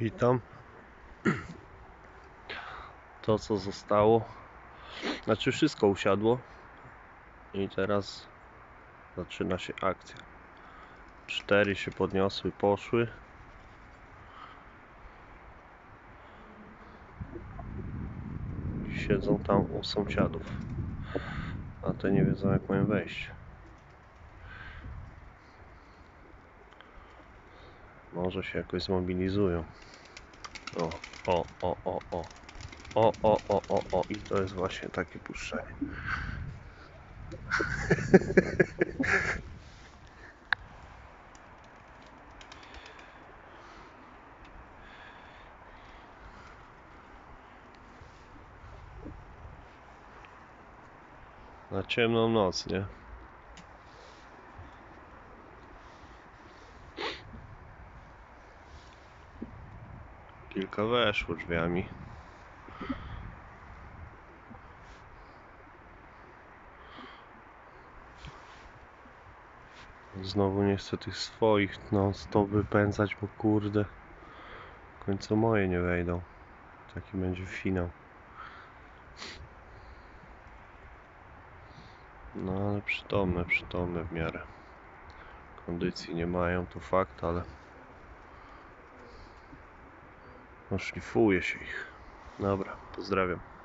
Witam. To co zostało, znaczy wszystko usiadło i teraz zaczyna się akcja. Cztery się podniosły, poszły. Siedzą tam u sąsiadów, a te nie wiedzą jak mają wejść. Może się jakoś zmobilizują. O, o, o, o, o. O, o, o, o, o. I to jest właśnie takie puszczenie. Na ciemną noc, nie? Kilka weszło drzwiami. Znowu nie chcę tych swoich non stop wypędzać, bo kurde w końcu moje nie wejdą. Taki będzie finał. No ale przytomne, przytomne w miarę. Kondycji nie mają, to fakt, ale no szlifuje się ich. Dobra, pozdrawiam.